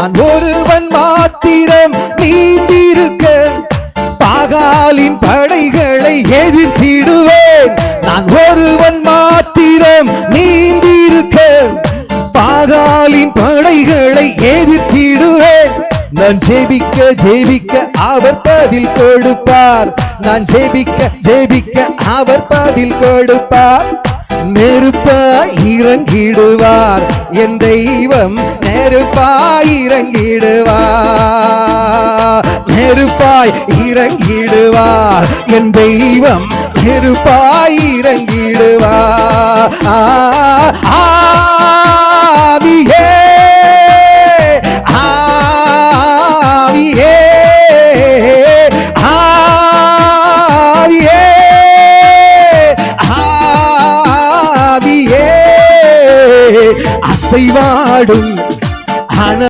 நான் ஒருவன் மாத்திரம் நீந்திருக்க பாகாலின் படைகளை எதிர்த்திடுவேன். நான் ஒருவன் மாத்திரம் நீந்திருக்க பாகாலின் படைகளை எதிர்த்திடுவேன். நான் ஜெபிக்க ஜெபிக்க அவர் பதில் கொடுப்பார். நான் ஜெபிக்க ஜெபிக்க அவர் பதில் கொடுப்பார். நெருப்பாய் இறங்கிடுவார். என் தெய்வம் நெருப்பாய் இறங்கிடுவார். நெருப்பாய் இறங்கிடுவார். என் தெய்வம் நெருப்பாய் இறங்கிடுவார். அசைவாடும் ஆன